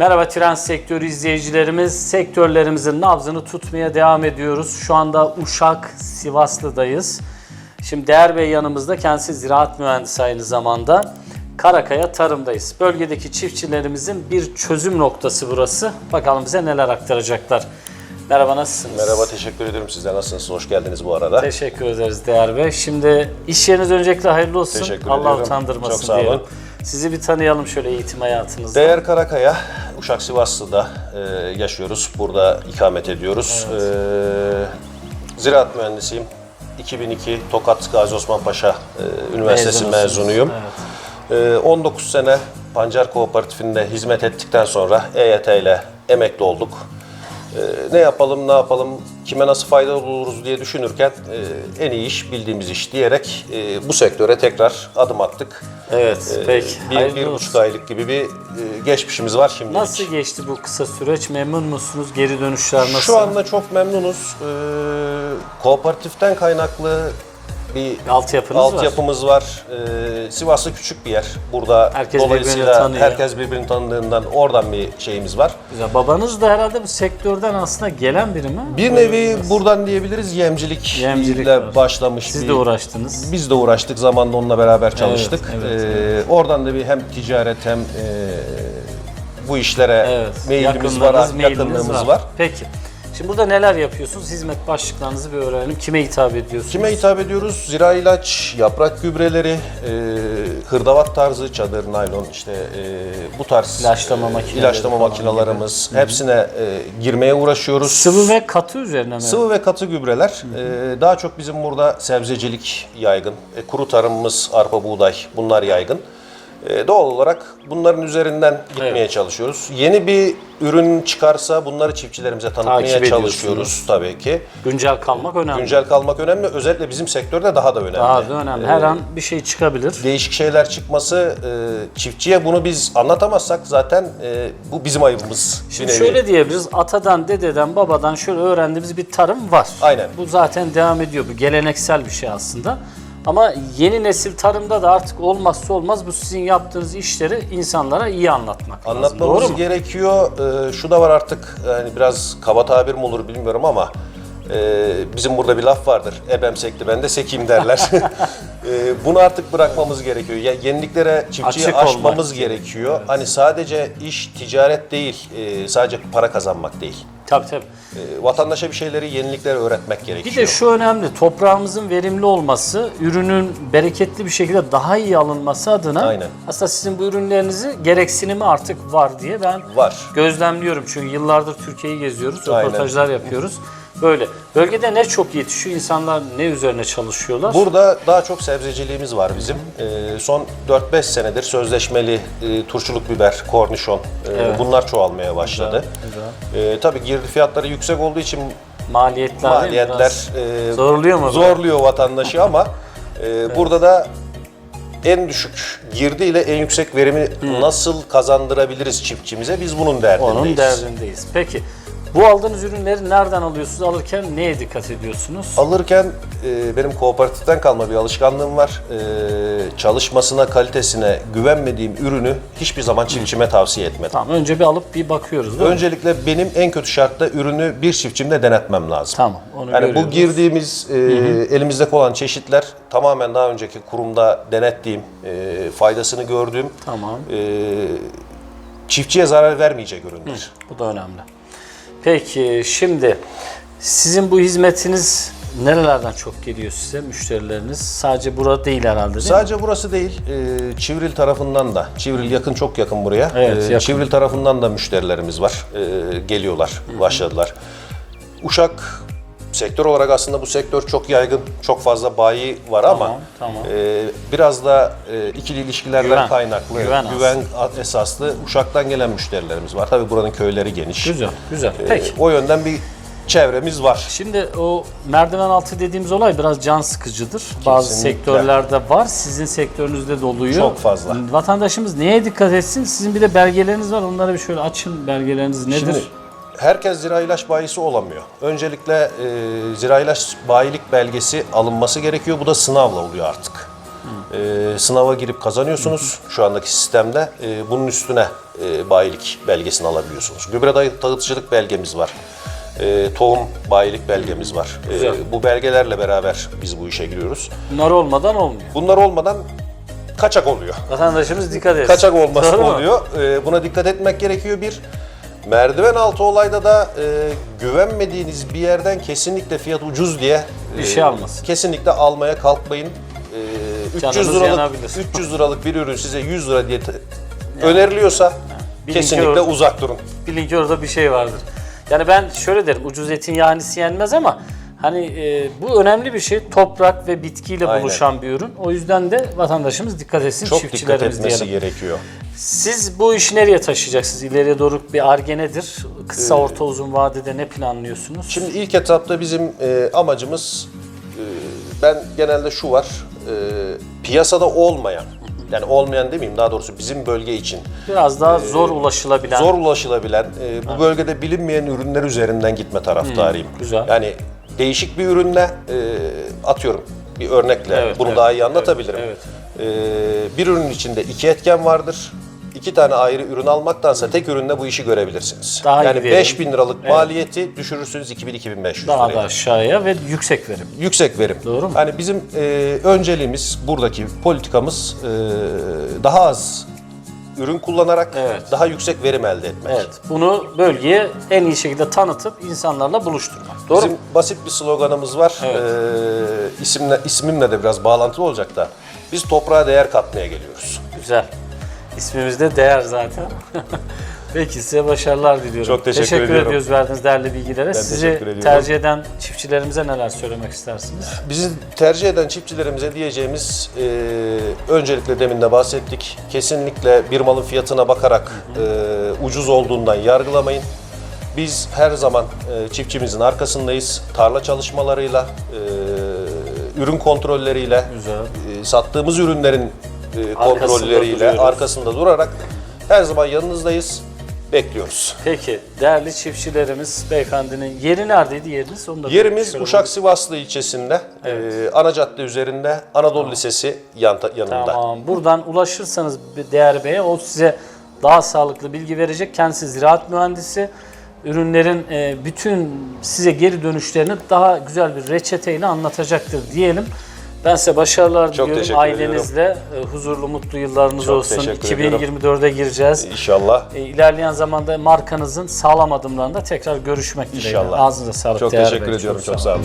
Merhaba tren sektörü izleyicilerimiz. Sektörlerimizin nabzını tutmaya devam ediyoruz. Şu anda Uşak, Sivaslı'dayız. Şimdi Değer Bey yanımızda. Kendisi ziraat mühendisi aynı zamanda. Karakaya Tarım'dayız. Bölgedeki çiftçilerimizin bir çözüm noktası burası. Bakalım bize neler aktaracaklar. Merhaba nasılsınız? Merhaba, teşekkür ederim. Sizler nasılsınız? Hoş geldiniz bu arada. Teşekkür ederiz Değer Bey. Şimdi iş yeriniz öncelikle hayırlı olsun. Teşekkür Allah ediyorum. utandırmasın Çok sağ olun. diyelim. Sizi bir tanıyalım şöyle eğitim hayatınızda. Değer Karakaya, Uşak Sivaslı'da e, yaşıyoruz. Burada ikamet ediyoruz. E, ziraat mühendisiyim. 2002 Tokat Gazi Osman Paşa e, Üniversitesi mezunuyum. Evet. E, 19 sene Pancar Kooperatifinde hizmet ettikten sonra EYT ile emekli olduk. E, ne yapalım, ne yapalım, kime nasıl faydalı oluruz diye düşünürken e, en iyi iş bildiğimiz iş diyerek e, bu sektöre tekrar adım attık. Evet, Ee, peki. Bir, bir buçuk aylık gibi bir e, geçmişimiz var şimdilik. Nasıl geçti bu kısa süreç? Memnun musunuz? Geri dönüşler nasıl? Şu anda çok memnunuz. Ee, kooperatiften kaynaklı bir altyapınız var. altyapımız var. Ee, Sivas'ta küçük bir yer. Burada Herkes birbirini dolayısıyla tanıyor. herkes birbirini tanıdığından oradan bir şeyimiz var. Güzel. Babanız da herhalde bu sektörden aslında gelen biri mi? Bir nevi buradan diyebiliriz yemcilik, Yemcilik ile var. başlamış Siz bir de uğraştınız. Biz de uğraştık zamanla onunla beraber çalıştık. evet, Ee, Oradan da bir hem ticaret hem e, bu işlere Evet. meylimiz var, yakınlığımız var. Peki. Şimdi burada neler yapıyorsunuz? Hizmet başlıklarınızı bir öğrenelim. Kime hitap ediyorsunuz? Kime hitap ediyoruz? Zira ilaç, yaprak gübreleri, e, hırdavat tarzı, çadır, naylon işte e, bu tarz İlaçlama e, makineleri ilaçlama falan makinelerimiz hepsine e, girmeye uğraşıyoruz. Sıvı ve katı üzerine mi? Sıvı ve katı gübreler e, daha çok bizim burada sebzecilik yaygın. E, kuru tarımımız, arpa, buğday bunlar yaygın. E, doğal olarak bunların üzerinden gitmeye Evet. çalışıyoruz. Yeni bir ürün çıkarsa bunları çiftçilerimize tanıtmaya Takip çalışıyoruz tabii ki. Güncel kalmak önemli. Güncel kalmak önemli. Özellikle bizim sektörde daha da önemli. Daha da önemli. Her an bir şey çıkabilir. Değişik şeyler çıkması e, çiftçiye bunu biz anlatamazsak zaten e, bu bizim ayıbımız. Şimdi şöyle diyebiliriz. Atadan, dededen, babadan şöyle öğrendiğimiz bir tarım var. Aynen. Bu zaten devam ediyor. Bu geleneksel bir şey aslında. Ama yeni nesil tarımda da artık olmazsa olmaz bu sizin yaptığınız işleri insanlara iyi anlatmak lazım. Doğru Anlatmamız mu? gerekiyor. Ee, şu da var artık yani biraz kaba tabir mi olur bilmiyorum ama e, bizim burada bir laf vardır. Ebem sekti ben de sekeyim derler. E, bunu artık bırakmamız gerekiyor. Ya, yeniliklere çiftçiyi Açık aşmamız olmak gerekiyor. Hani sadece iş ticaret değil, e, sadece para kazanmak değil. Tabii tabii. E, vatandaşa bir şeyleri, yenilikleri öğretmek gerekiyor. Bir de şu önemli, toprağımızın verimli olması, ürünün bereketli bir şekilde daha iyi alınması adına Aynen. aslında sizin bu ürünlerinizi gereksinimi artık var diye ben Var. gözlemliyorum. Çünkü yıllardır Türkiye'yi geziyoruz, röportajlar yapıyoruz. Böyle. Bölgede ne çok yetişiyor, insanlar ne üzerine çalışıyorlar? Burada daha çok sebzeciliğimiz var bizim. Ee, son 4-5 senedir sözleşmeli e, turşuluk biber, kornişon e, Evet. bunlar çoğalmaya başladı. Ee, tabii girdi fiyatları yüksek olduğu için Maliyetler, değil mi? maliyetler Biraz e, zorluyor mu? zorluyor vatandaşı ama e, burada da en düşük girdi ile en yüksek verimi nasıl kazandırabiliriz çiftçimize biz bunun derdindeyiz. Onun derdindeyiz. Peki bu aldığınız ürünleri nereden alıyorsunuz? Alırken neye dikkat ediyorsunuz? Alırken e, benim kooperatiften kalma bir alışkanlığım var. E, çalışmasına, kalitesine güvenmediğim ürünü hiçbir zaman çiftçime tavsiye etmedim. Tamam önce bir alıp bir bakıyoruz değil mi? Öncelikle benim en kötü şartta ürünü bir çiftçimde denetmem lazım. Tamam onu Yani bu görüyoruz. girdiğimiz e, elimizdeki olan çeşitler tamamen daha önceki kurumda denettiğim, e, faydasını gördüğüm, Tamam. e, çiftçiye zarar vermeyecek ürünler. Bu da önemli. Peki şimdi sizin bu hizmetiniz nerelerden çok geliyor size müşterileriniz? Sadece burada değil herhalde değil mi? Sadece burası değil, e, Çivril tarafından da, Çivril yakın çok yakın buraya. Evet, E, yakın. Çivril tarafından da müşterilerimiz var, e, geliyorlar, başladılar. Uşak sektör olarak aslında bu sektör çok yaygın, çok fazla bayi var ama tamam. e, biraz da e, ikili ilişkilerden Güven, kaynaklı, güven güven, esaslı Uşak'tan gelen müşterilerimiz var. Tabii buranın köyleri geniş. Güzel, güzel. E, Peki. o yönden bir çevremiz var. Şimdi o merdiven altı dediğimiz olay biraz can sıkıcıdır. Bazı Kesinlikle. sektörlerde var. Sizin sektörünüzde de oluyor. Çok fazla. Vatandaşımız neye dikkat etsin? Sizin bir de belgeleriniz var. Onları bir şöyle açın. Belgeleriniz nedir? Şimdi herkes zira ilaç bayisi olamıyor. Öncelikle e, zira ilaç bayilik belgesi alınması gerekiyor. Bu da sınavla oluyor artık. e, sınava girip kazanıyorsunuz şu andaki sistemde. E, bunun üstüne e, bayilik belgesini alabiliyorsunuz. Gübre dağıt- dağıtıcılık belgemiz var. E, tohum bayilik belgemiz var. E, Güzel. bu belgelerle beraber biz bu işe giriyoruz. Bunlar olmadan olmuyor. Bunlar olmadan kaçak oluyor. Vatandaşımız dikkat etsin. Kaçak olması Doğru mu? oluyor. E, buna dikkat etmek gerekiyor bir. Merdiven altı olayda da e, güvenmediğiniz bir yerden kesinlikle fiyat ucuz diye Bir e, şey almasın. Kesinlikle almaya kalkmayın. E, 300 Canınız liralık yanabilir. 300 liralık bir ürün size 100 lira diye te- öneriliyorsa Bilin ki kesinlikle orada- uzak durun. Bilin ki orada bir şey vardır. Yani ben şöyle derim, ucuz etin yahnisi yenmez ama hani e, bu önemli bir şey. Toprak ve bitkiyle Aynen. buluşan bir ürün. O yüzden de vatandaşımız dikkat etsin, Çok dikkat çiftçilerimiz etmesi diyelim. gerekiyor. Siz bu işi nereye taşıyacaksınız? İleriye doğru bir arge nedir? Kısa, orta, uzun vadede ne planlıyorsunuz? Ee, Şimdi ilk etapta bizim e, amacımız e, ben genelde şu var. e, piyasada olmayan yani olmayan demeyeyim daha doğrusu bizim bölge için Biraz daha zor ulaşılabilen. zor ulaşılabilen e, bu bölgede bilinmeyen ürünler üzerinden gitme taraftarıyım. Hmm, güzel. Yani değişik bir ürünle e, atıyorum bir örnekle Evet, bunu evet, daha iyi anlatabilirim. evet, E, bir ürünün içinde iki etken vardır. İki tane ayrı ürün almaktansa tek ürünle bu işi görebilirsiniz. Daha iyi yani verim. 5000 liralık maliyeti düşürürsünüz 2000-2500 daha liraya. da aşağıya ve yüksek verim. Yüksek verim. Doğru mu? Yani bizim e, önceliğimiz buradaki politikamız e, daha az ürün kullanarak Evet. daha yüksek verim elde etmek. Evet. Bunu bölgeye en iyi şekilde tanıtıp insanlarla buluşturmak. Doğru Bizim basit bir sloganımız var. Evet. E, isimle, ismimle de biraz bağlantılı olacak da. Biz toprağa değer katmaya geliyoruz. Güzel. İsmimizde değer zaten. Peki size başarılar diliyorum. Çok teşekkür ediyorum. ediyoruz verdiğiniz değerli bilgilere. Sizi teşekkür ediyorum. tercih eden çiftçilerimize neler söylemek istersiniz? Bizi tercih eden çiftçilerimize diyeceğimiz e, öncelikle demin de bahsettik. Kesinlikle bir malın fiyatına bakarak e, ucuz olduğundan yargılamayın. Biz her zaman e, çiftçimizin arkasındayız. Tarla çalışmalarıyla, e, ürün kontrolleriyle, Güzel. e, sattığımız ürünlerin e, kontrolleriyle, duruyoruz. arkasında durarak her zaman yanınızdayız. Bekliyoruz. Peki değerli çiftçilerimiz beyefendinin yeri neredeydi yeriniz? Onu da Yerimiz şöyle Uşak Sivaslı ilçesinde, Evet. e, ana cadde üzerinde, Anadolu Lisesi yan, yanında. Tamam. Buradan ulaşırsanız bir Değer Bey'e o size daha sağlıklı bilgi verecek. Kendisi ziraat mühendisi. Ürünlerin e, bütün size geri dönüşlerini daha güzel bir reçeteyle anlatacaktır diyelim. Ben size başarılar diliyorum. teşekkür Ailenizle e, huzurlu mutlu yıllarınız Çok olsun. teşekkür ediyorum. 2024'e gireceğiz. İnşallah. E, İlerleyen zamanda markanızın sağlam adımlarında tekrar görüşmek dileğiyle. İnşallah. Ağzınıza sağlık Çok Değer teşekkür Bey. ediyorum. Çok sağ olun.